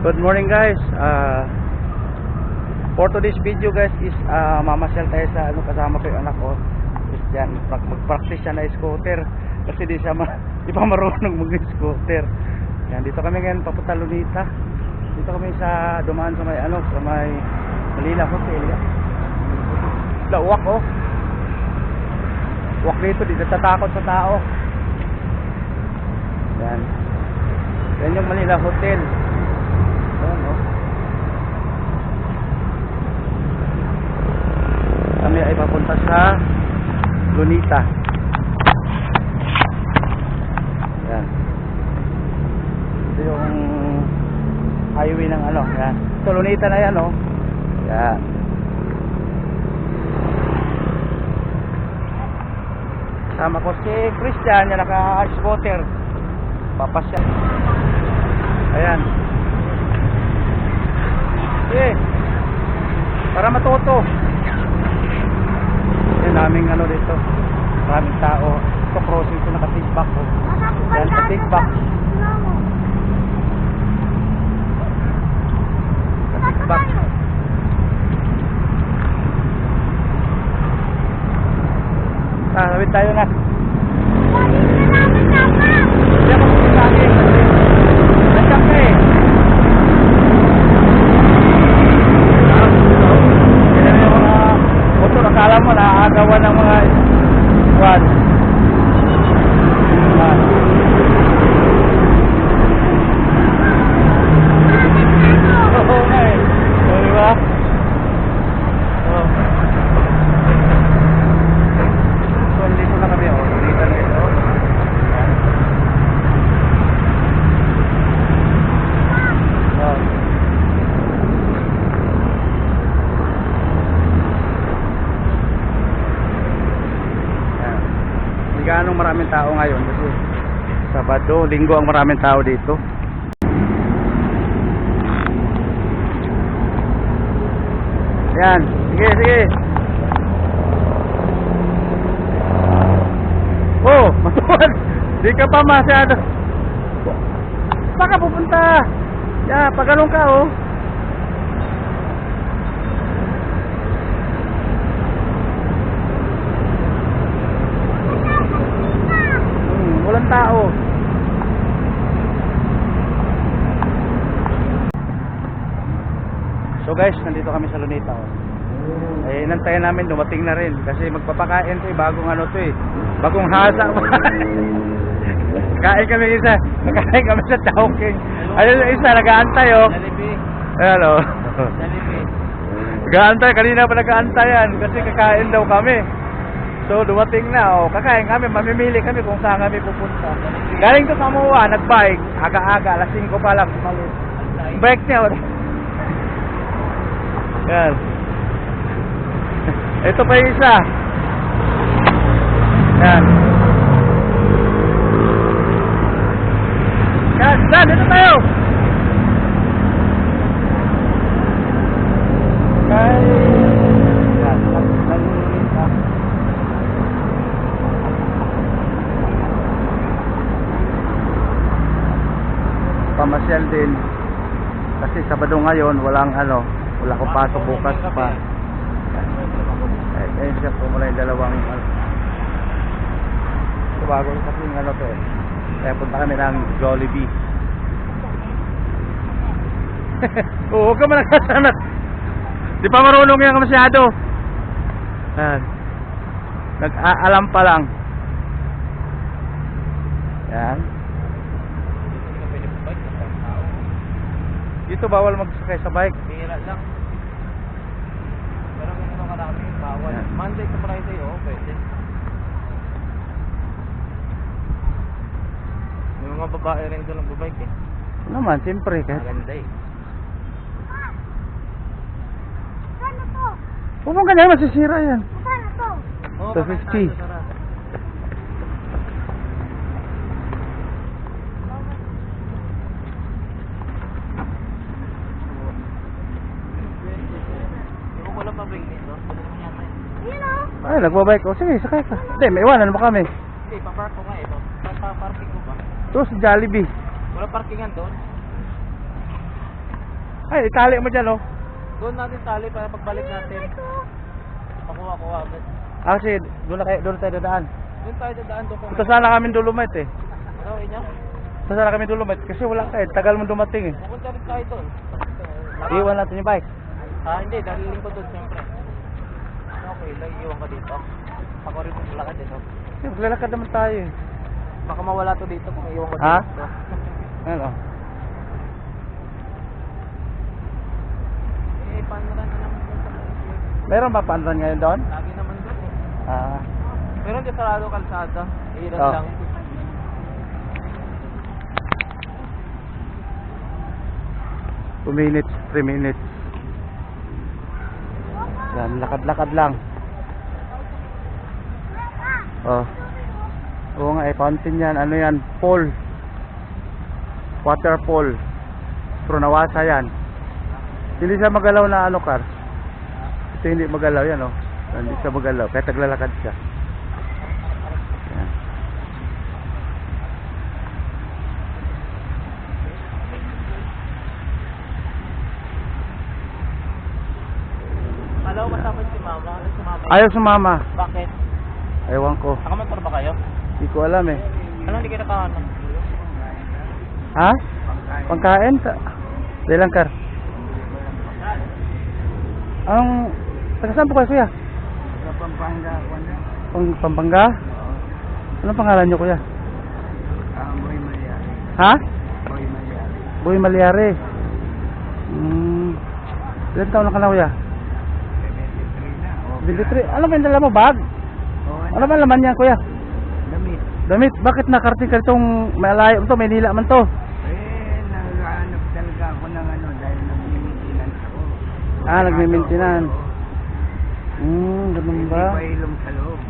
Good morning guys. Uh, for today's video guys is uh, mamasyal tayo sa ano kasama ko yung anak ko. Is dyan, mag- mag-practice siya na scooter. Kasi di siya ma di pa marunong mag-scooter. Yan, dito kami ngayon papunta Lunita. Dito kami sa dumaan sa may ano, sa may Manila Hotel. Lawak oh. Walk dito, di natatakot sa tao. Yan. Yan yung Manila Hotel. Yan, oh. Kami ay papunta sa Lunita. Yan. Ito yung highway ng ano. Yan. Ito Lunita na yan, oh. Yan. Kasama ko si Christian, yung naka-scooter. Papasya. Ayan. Sige. Para matuto. Yan daming ano dito. Maraming tao. Ito crossing ko naka-feedback ko. Yan, naka-feedback. Naka-feedback. Ah, sabit tayo na. Hindi ako sinasabi. Nandiyan ka eh. Ah, Yan yung mga motor. Akala mo nakakagawa ng mga squad. Ah. Oo nga eh. O, di ba? Oo. So, dito na kami. Oh. Dito na ito. Yan. Oh. Yan. Gaano maraming tao ngayon kasi Sabado, Linggo ang maraming tao dito. Yan, sige, sige. Oh, matuwad. Di ka pa masyado. Saan ka pupunta? Ya, pagalong ka oh. Hmm, walang tao. So guys, nandito kami sa Lunita oh. Eh, inantayan namin dumating na rin kasi magpapakain to eh, bagong ano to eh. Bagong hasa. Kain kami isa. Nakain kami sa Chowking. Ayun yung isa, nag-aantay oh. Jollibee. Oh. Jollibee. Nag-aantay, kanina pa nag-aantayan kasi kakain daw kami. So dumating na oh, kakain kami, mamimili kami kung saan kami pupunta. Galing to Samoa, nag-bike, aga-aga, alas 5 pa lang, umalis. Bike niya. Yan. Ito pa yung isa. Yan. Yan, yan, dito tayo. Kay... Yan, ah. Pamasyal din. Kasi Sabado ngayon, walang ano, wala akong pasok bukas pa. Eh, ayun siya po mula yung dalawang. So, bago kasi yung ano to eh. Kaya punta kami ng Jollibee. Oo, huwag ka man nagkasanat. Di pa marunong yan masyado. Yan. Nag-aalam pa lang. Yan. Dito bawal magsakay sa bike. Pira lang. Pero kung ano karami, bawal. Yan. Monday to Friday, oh, pwede. May mga babae rin doon nagbabike eh. Ano Naman, siyempre. Kahit Maganda eh. Huwag mong ganyan, masisira yan. Oh, 250. Hindi ko pala pabring dito. Pwede naman yata eh. Ay, nagbabike. O, sige, sakay ka. Hindi, may iwanan mo kami. Hindi, papark ko nga eh. Pa- pa- Parking ko ba? Ito sa Jollibee. Wala parkingan doon. Ay, itali mo dyan, oh. Doon natin tali para pagbalik natin. Pakuha-kuha agad. Ah, kasi doon na kayo, doon tayo dadaan. Doon tayo dadaan doon Punta sana kami Dolomite eh. Ano inyo? Punta sana kami Dolomite kasi wala kayo. Tagal mo dumating eh. Pupunta rin tayo doon. Iwan natin yung bike. Ah, hindi. Daliling ko doon siyempre. Okay, lang iwan ko dito. Ako rin kung lakad dito. Eh, Maglalakad naman tayo eh. Baka mawala to dito kung iwan ko Ha? dito. Ano? eh, paano na naman sa Meron ba paandan ngayon doon? Lagi naman doon eh. Ah, Pero hindi sarado kalsada. Ilan Oh. lang. two minutes, three minutes. Yan, lakad-lakad lang. Oh. Oo nga eh, fountain yan. Ano yan? Fall. Waterfall. Pero nawasa yan. Hindi siya magalaw na ano, car. Ito hindi magalaw yan, oh. Hindi siya magalaw. Kaya taglalakad siya. Yan. Mama. Ano si mama? Ayaw sumama. Bakit? Ewan ko. Nakamotor ba kayo? Hindi ko alam eh. Ano hindi kayo nakakano? Ha? Pangkain? Sa... Bilang kar. Ang... Taga saan po kayo kuya? Sa Pampanga. Pang Pampanga? Anong pangalan niyo kuya? Ah, Boy Mayari. Ha? Boy Mayari. Boy Malyari. Hmm. Ilan taon na ka na kuya? 73 na. Oh, 23. Ano ba yung dala mo? Bag? Ano ba laman yan kuya? Damit. Damit. Bakit nakarating ka itong malayo to? Maynila man to. Eh, naghahanap talaga ako ng ano dahil nag-maintenance ako. Ah, nagme-maintenance. Hmm, ganun Hindi ba? pa ilong sa loob.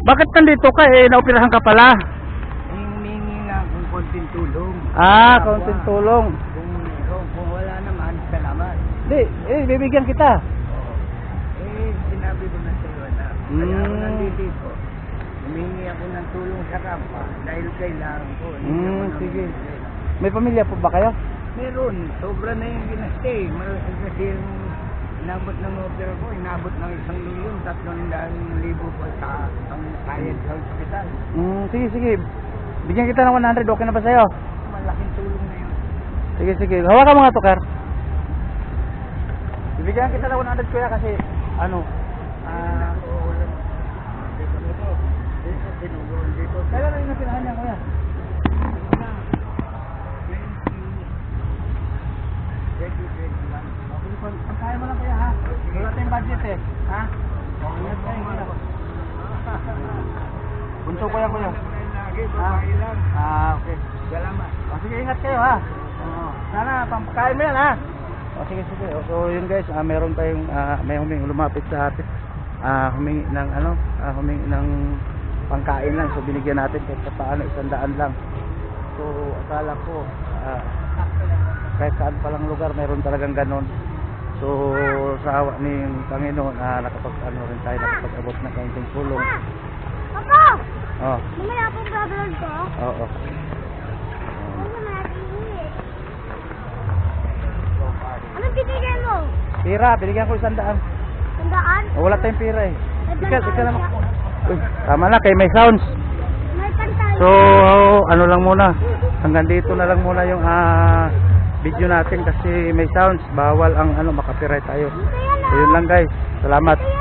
Bakit nandito ka eh? Naoperahan ka pala. Humingi nga akong konting tulong. Ah, kaunting tulong. Kung, kung, kung wala naman, salamat. Hindi, eh, bibigyan kita. Eh, sinabi ko na sa'yo na. Kaya ako Mm. nandito. Humingi ako ng tulong sa kapwa dahil kailangan ko. Hindi Mm, ako sige. May pamilya po ba kayo? Meron, sobra na yung ginastay. Malaki kasi yung inabot ng opera ko, inabot ng isang milyon, tatlong daan libo ko sa ang kayad sa hospital. Mm, sige, sige. Bigyan kita ng 100, okay na ba sa'yo? Malaking tulong na yun. Sige, sige. Hawakan mo nga to, Kar. Bibigyan kita ng 100, kuya, kasi, ano, ah, Ako, walang... Dito, dito. Dito, sinugon. Dito, kailan na yung napirahan niya, kuya? na. 20, 20, 21. Okay, pangkaya mo lang, kuya, ha? Wala tayong budget, eh. Ha? Ingat kayo, kuya. Yan, kuya. Babae lang. Ah, okay. Salamat. O, ingat kayo, ha? Oo. Sana, pampakain mo yan, ha? O, sige, so, yun guys, ah, meron tayong, ah, may humingi lumapit sa atin. Ah, humingi ng, ano, ah, humingi ng pangkain lang. So, binigyan natin kahit sa paano, isang daan lang. So, akala ko, ah, kahit saan palang lugar, meron talagang ganon. So, sa awa ni Panginoon, ah, nakapag, ano rin tayo, nakapag-abot na kaunting tulong. Papa! Oh, Mamaya akong babalog ko. oo. Natin Ano binigay mo? Pira, binigyan ko isang daan. Tandaan? Oh, wala tayong pira eh. Ikaw, ikaw naman. Uy, tama na, kay may sounds. So, ano lang muna. Hanggang dito na lang muna yung ah, video natin kasi may sounds. Bawal ang ano, makapiright tayo. So, yun lang guys. Salamat.